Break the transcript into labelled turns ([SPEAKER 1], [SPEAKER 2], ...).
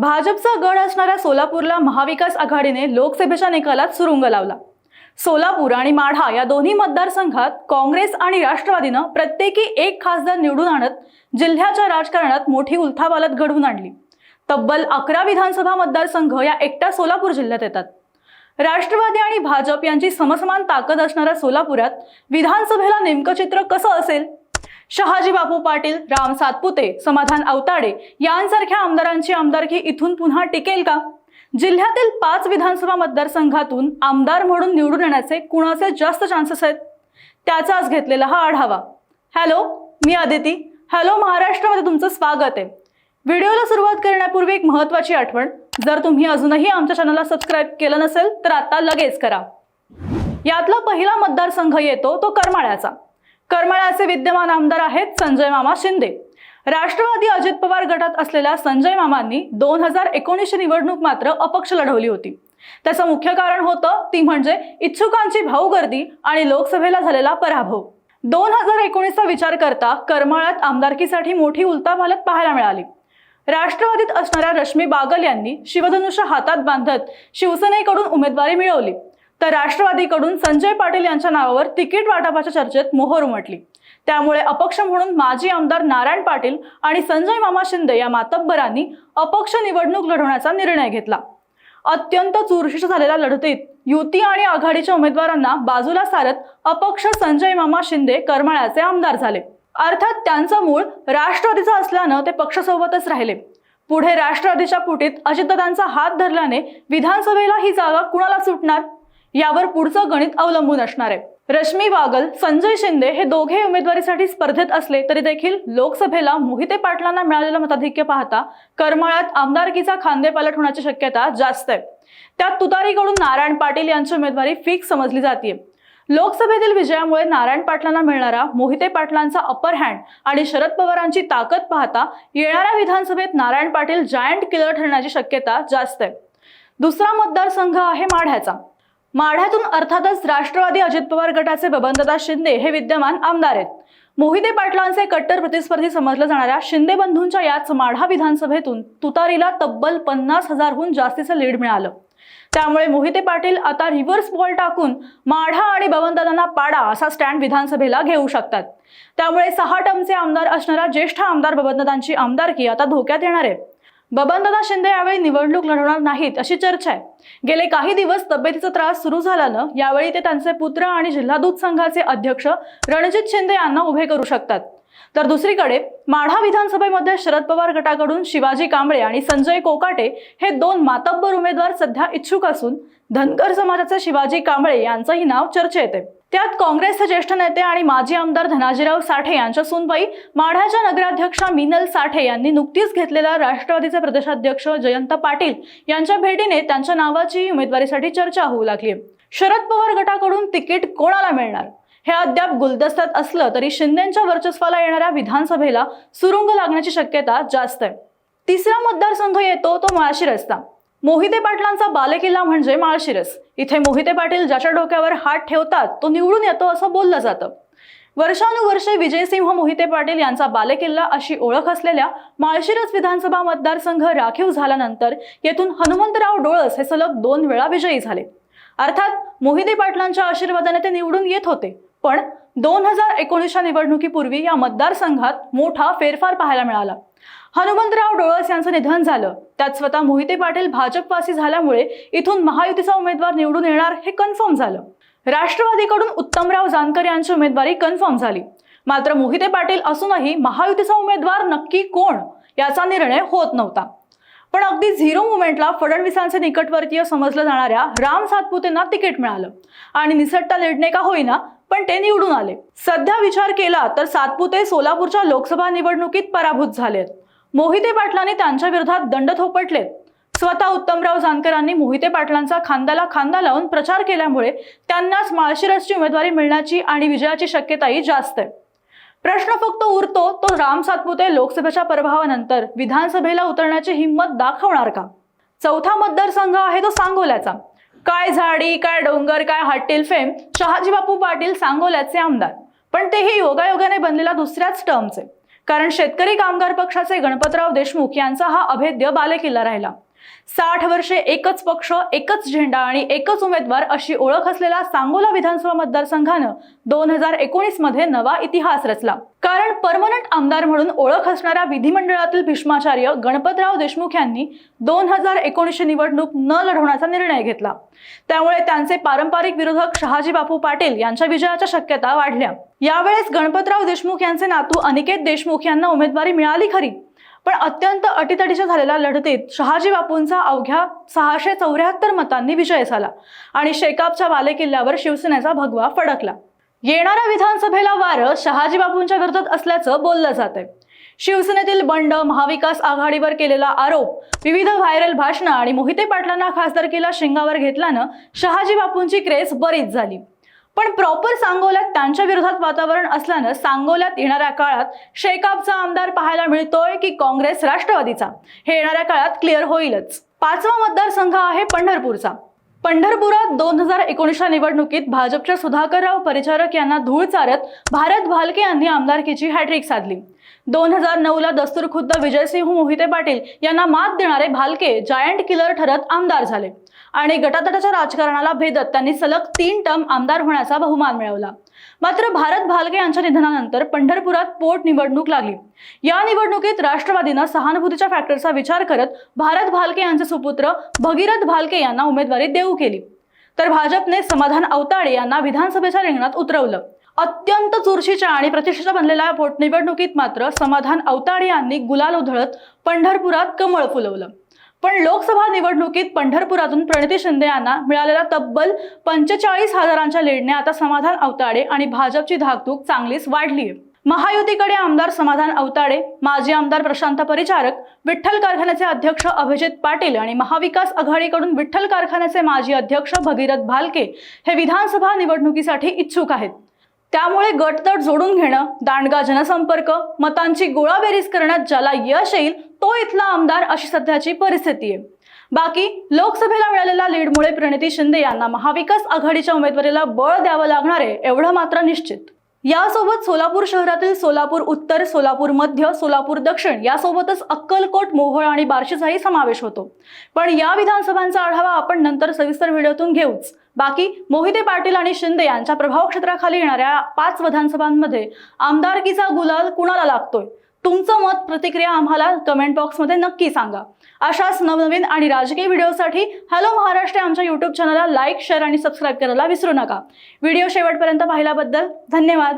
[SPEAKER 1] भाजपचा गड असणाऱ्या सोलापूरला महाविकास आघाडीने लोकसभेच्या निकालात सुरुंग लावला. सोलापूर आणि माढा या दोन्ही मतदारसंघात काँग्रेस आणि राष्ट्रवादीनं प्रत्येकी एक खासदार निवडून आणत जिल्ह्याच्या राजकारणात मोठी उलथापालत घडवून आणली. तब्बल अकरा विधानसभा मतदारसंघ या एकट्या सोलापूर जिल्ह्यात येतात. राष्ट्रवादी आणि भाजप यांची समसमान ताकद असणाऱ्या सोलापुरात विधानसभेला नेमकं चित्र कसं असेल? शहाजी बापू पाटील राम सातपुते समाधान अवताडे यांसारख्या आमदारांची आमदारकी इथून पुन्हा टिकेल का? जिल्ह्यातील पाच विधानसभा मतदारसंघातून आमदार म्हणून निवडून येण्याचे कुणाचे जास्त चान्सेस आहेत? त्याचाच घेतलेला हा आढावा. हॅलो मी अदिती हॅलो महाराष्ट्रामध्ये तुमचं स्वागत आहे. व्हिडिओला सुरुवात करण्यापूर्वी एक महत्त्वाची आठवण. जर तुम्ही अजूनही आमच्या चॅनलला सबस्क्राईब केलं नसेल तर आता लगेच करा. यातला पहिला मतदारसंघ येतो तो करमाळ्याचा. करमाळ्याचे विद्यमान आमदार आहेत संजय मामा शिंदे. राष्ट्रवादी अजित पवार गटात असलेल्या संजय मामांनी दोन हजार एकोणीसची निवडणूक मात्र अपक्ष लढवली होती. त्याचं मुख्य कारण होतं ती म्हणजे इच्छुकांची भाऊगर्दी आणि लोकसभेला झालेला पराभव. दोन हजार एकोणीसचा विचार करता करमाळ्यात आमदारकीसाठी मोठी उलतापालत पाहायला मिळाली. राष्ट्रवादीत असणाऱ्या रश्मी बागल यांनी शिवधनुष्य हातात बांधत शिवसेनेकडून उमेदवारी मिळवली. तर राष्ट्रवादीकडून संजय पाटील यांच्या नावावर तिकीट वाटपाच्या चर्चेत मोहर उमटली. त्यामुळे अपक्ष म्हणून माजी आमदार नारायण पाटील आणि संजय मामा शिंदे या मातब्बरांनी अपक्ष निवडणूक लढवण्याचा निर्णय घेतला. अत्यंत चुरशीच्या झालेल्या लढतीत युती आणि आघाडीच्या उमेदवारांना बाजूला सारत अपक्ष संजय मामा शिंदे करमाळ्याचे आमदार झाले. अर्थात त्यांचं मूळ राष्ट्रवादीचं असल्यानं ते पक्षासोबतच राहिले. पुढे राष्ट्रवादीच्या पुटीत अजितदादांचा हात धरल्याने विधानसभेला ही जागा कुणाला सुटणार? यावर पुढचं गणित अवलंबून असणार आहे. रश्मी बागल संजय शिंदे हे दोघे उमेदवारीसाठी स्पर्धेत असले तरी देखील लोकसभेला मोहिते पाटलांना मिळालेलं मताधिक्य पाहता करमाळ्यात आमदारकीचा खांदेपालट होण्याची शक्यता जास्त आहे. त्यात तुतारीकडून नारायण पाटील यांची उमेदवारी फिक्स समजली जाते लोकसभेतील विजयामुळे नारायण पाटलांना मिळणारा मोहिते पाटलांचा अपर हँड आणि शरद पवारांची ताकद पाहता येणाऱ्या विधानसभेत नारायण पाटील जायंट किलर ठरण्याची शक्यता जास्त आहे. दुसरा मतदारसंघ आहे माढ्याचा. माढ्यातून अर्थातच राष्ट्रवादी अजित पवार गटाचे बबनदादा शिंदे हे विद्यमान आमदार आहेत. मोहिते पाटलांचे कट्टर प्रतिस्पर्धी समजल्या जाणाऱ्या शिंदे बंधूंच्या याच माढा विधानसभेतून तुतारीला तब्बल पन्नास हजारहून जास्तीचं लीड मिळालं. त्यामुळे मोहिते पाटील आता रिव्हर्स बॉल टाकून माढा आणि बबनदादांना पाडा असा स्टँड विधानसभेला घेऊ शकतात. त्यामुळे सहा टर्मचे आमदार असणाऱ्या ज्येष्ठ आमदार बबनदादांची आमदारकी आता धोक्यात येणार आहे. बबनदादा शिंदे यावेळी निवडणूक लढवणार नाहीत अशी चर्चा आहे. गेले काही दिवस तब्येतीचा त्रास सुरू झाल्यानं यावेळी ते त्यांचे पुत्र आणि जिल्हा दूध संघाचे अध्यक्ष रणजित शिंदे यांना उभे करू शकतात. तर दुसरीकडे माढा विधानसभेमध्ये शरद पवार गटाकडून शिवाजी कांबळे आणि संजय कोकाटे हे दोन मातब्बर उमेदवार सध्या इच्छुक असून धनगर समाजाचे शिवाजी कांबळे यांचंही नाव चर्चेत आहे. त्यात काँग्रेसचे ज्येष्ठ नेते आणि माजी आमदार धनाजीराव साठे यांच्या सुनबाई माढ्याच्या नगराध्यक्षा मिनल साठे यांनी नुकतीच घेतलेल्या राष्ट्रवादीचे प्रदेशाध्यक्ष जयंत पाटील यांच्या भेटीने त्यांच्या नावाची उमेदवारीसाठी चर्चा होऊ लागली. शरद पवार गटाकडून तिकीट कोणाला मिळणार? हे अद्याप गुलदस्त्यात असलं तरी शिंदेच्या वर्चस्वाला येणाऱ्या विधानसभेला सुरुंग लागण्याची शक्यता जास्त आहे. तिसरा मतदारसंघ येतो तो माळशी रस्ता. मोहिते पाटलांचा बालेकिल्ला म्हणजे माळशिरस. इथे मोहिते पाटील ज्याच्या डोक्यावर हात ठेवतात तो निवडून येतो असं बोललं जातं. वर्षानुवर्षे विजयसिंह मोहिते पाटील यांचा बालेकिल्ला अशी ओळख असलेल्या माळशिरस विधानसभा मतदारसंघ राखीव झाल्यानंतर येथून हनुमंतराव डोळस हे सलग दोन वेळा विजयी झाले. अर्थात मोहिते पाटलांच्या आशीर्वादाने ते निवडून येत होते. पण दोन हजार एकोणीसच्या निवडणुकीपूर्वी या मतदारसंघात मोठा फेरफार पाहायला मिळाला. हनुमंतराव डोळस यांचं निधन झालं. त्यात स्वतः मोहिते पाटील भाजपवासी झाल्यामुळे इथून महायुतीचा उमेदवार निवडून येणार हे कन्फर्म झालं. राष्ट्रवादीकडून उत्तमराव जानकर यांची उमेदवारी कन्फर्म झाली. मात्र मोहिते पाटील असूनही महायुतीचा उमेदवार नक्की कोण याचा निर्णय होत नव्हता. पण अगदी झिरो मुवमेंटला फडणवीसांचे निकटवर्तीय समजलं जाणाऱ्या राम सातपुतेंना तिकीट मिळालं. आणि निसटता लेडणे का होईना पण ते निवडून आले. सध्या विचार केला तर सातपुते सोलापूरच्या लोकसभा निवडणुकीत पराभूत झालेत. मोहिते पाटलांनी त्यांच्या विरोधात दंड थोपटले. स्वतः उत्तमराव जानकरांनी मोहिते पाटलांचा खांद्याला खांदा लावून प्रचार केल्यामुळे त्यांनाच माळशिरसची उमेदवारी मिळण्याची आणि विजयाची शक्यताही जास्त आहे. प्रश्न फक्त उरतो तो राम सातपुते लोकसभेच्या प्रभावानंतर विधानसभेला उतरण्याची हिंमत दाखवणार का? चौथा मतदारसंघ आहे तो सांगोल्याचा. काय झाडी काय डोंगर काय हट्टील फेम शहाजी बापू पाटील सांगोल्याचे आमदार. पण तेही योगायोगाने बनलेला दुसऱ्याच टर्मचे कारण शेतकरी कामगार पक्षाचे गणपतराव देशमुख यांचा हा अभेद्य बालेकिल्ला राहिला. साठ वर्षे एकच पक्ष एकच झेंडा आणि एकच उमेदवार अशी ओळख असलेला सांगोला विधानसभा मतदारसंघानं दोन हजार एकोणीसमध्ये नवा इतिहास रचला. कारण परमनंट आमदार म्हणून ओळख असणाऱ्या विधिमंडळातील भीष्माचार्य गणपतराव देशमुख यांनी दोन हजार एकोणीसशे निवडणूक न लढवण्याचा निर्णय घेतला. त्यामुळे त्यांचे पारंपरिक विरोधक शहाजी बापू पाटील यांच्या विजयाच्या शक्यता वाढल्या. यावेळेस गणपतराव देशमुख यांचे नातू अनिकेत देशमुख यांना उमेदवारी मिळाली खरी. पण अत्यंत अटीतटीच्या झालेल्या लढतीत शहाजी बापूंचा अवघ्या सहाशे चौऱ्याहत्तर मतांनी विजय झाला आणि शेकापच्या बालेकिल्ल्यावर शिवसेनेचा भगवा फडकला. येणाऱ्या विधानसभेला वारं शहाजी बापूंच्या विरोधात असल्याचं बोललं जात आहे शिवसेनेतील बंड महाविकास आघाडीवर केलेला आरोप विविध व्हायरल भाषणं आणि मोहिते पाटलांना खासदारकीला शिंगावर घेतल्यानं शहाजी बापूंची क्रेज बरीच झाली. पण प्रॉपर सांगोल्यात त्यांच्या विरोधात वातावरण असल्यानं सांगोल्यात येणाऱ्या काळात शेकापचा आमदार पाहायला मिळतोय की काँग्रेस राष्ट्रवादीचा. हे येणाऱ्या काळात क्लिअर होईलच. पाचवा मतदारसंघ आहे पंढरपूरचा. पंढरपुरात दोन हजार एकोणीसच्या निवडणुकीत भाजपच्या सुधाकरराव परिचारक यांना धूळ चारत भारत भालके यांनी आमदारकीची हॅट्रिक साधली. दोन हजार नऊला दस्तूर खुद्द विजयसिंह मोहिते पाटील यांना मात देणारे भालके जायंट किलर ठरत आमदार झाले. आणि गटातटाच्या राजकारणाला भेदत त्यांनी सलग तीन टर्म आमदार होण्याचा बहुमान मिळवला. मात्र भारत भालके यांच्या निधनानंतर पंढरपुरात पोट निवडणूक लागली. या निवडणुकीत राष्ट्रवादीनं सहानुभूतीच्या फॅक्टरचा विचार करत भारत भालके यांचे सुपुत्र भगीरथ भालके यांना उमेदवारी देऊ केली. तर भाजपने समाधान अवताडे यांना विधानसभेच्या रिंगणात उतरवलं. अत्यंत चुरशीच्या आणि प्रतिष्ठेच्या बनलेल्या पोटनिवडणुकीत मात्र समाधान अवताडे यांनी गुलाल उधळत पंढरपुरात कमळ फुलवलं. पण लोकसभा निवडणुकीत पंढरपुरातून प्रणिती शिंदे यांना मिळालेल्या तब्बल पंचेचाळीस हजारांच्या लीडने आता समाधान अवताडे आणि भाजपची धाकधूक चांगलीच वाढली आहे महायुतीकडे आमदार समाधान अवताडे माजी आमदार प्रशांत परिचारक विठ्ठल कारखान्याचे अध्यक्ष अभिजित पाटील आणि महाविकास आघाडीकडून विठ्ठल कारखान्याचे माजी अध्यक्ष भगीरथ भालके हे विधानसभा निवडणुकीसाठी इच्छुक आहेत. त्यामुळे गटतट जोडून घेणं दांडगा जनसंपर्क मतांची गोळाबेरीज करण्यात ज्याला यश येईल तो इथला आमदार अशी सध्याची परिस्थिती आहे. बाकी लोकसभेला मिळालेल्या लीडमुळे प्रणिती शिंदे यांना महाविकास आघाडीच्या उमेदवारीला बळ द्यावं लागणार आहे एवढं मात्र निश्चित. यासोबत सोलापूर शहरातील सोलापूर उत्तर सोलापूर मध्य सोलापूर दक्षिण यासोबतच अक्कलकोट मोहोळ आणि बार्शीचाही समावेश होतो. पण या विधानसभांचा आढावा आपण नंतर सविस्तर व्हिडिओतून घेऊच. बाकी मोहिते पाटील आणि शिंदे यांच्या प्रभाव क्षेत्राखाली येणाऱ्या पाच विधानसभांमध्ये आमदारकीचा गुलाल कुणाला लागतोय? तुमचं मत प्रतिक्रिया आम्हाला कमेंट बॉक्समध्ये नक्की सांगा. अशाच नवनवीन आणि राजकीय व्हिडिओसाठी हॅलो महाराष्ट्र आमच्या यूट्यूब चॅनलला लाईक शेअर आणि सबस्क्राईब करायला विसरू नका. व्हिडिओ शेवटपर्यंत पाहिल्याबद्दल धन्यवाद.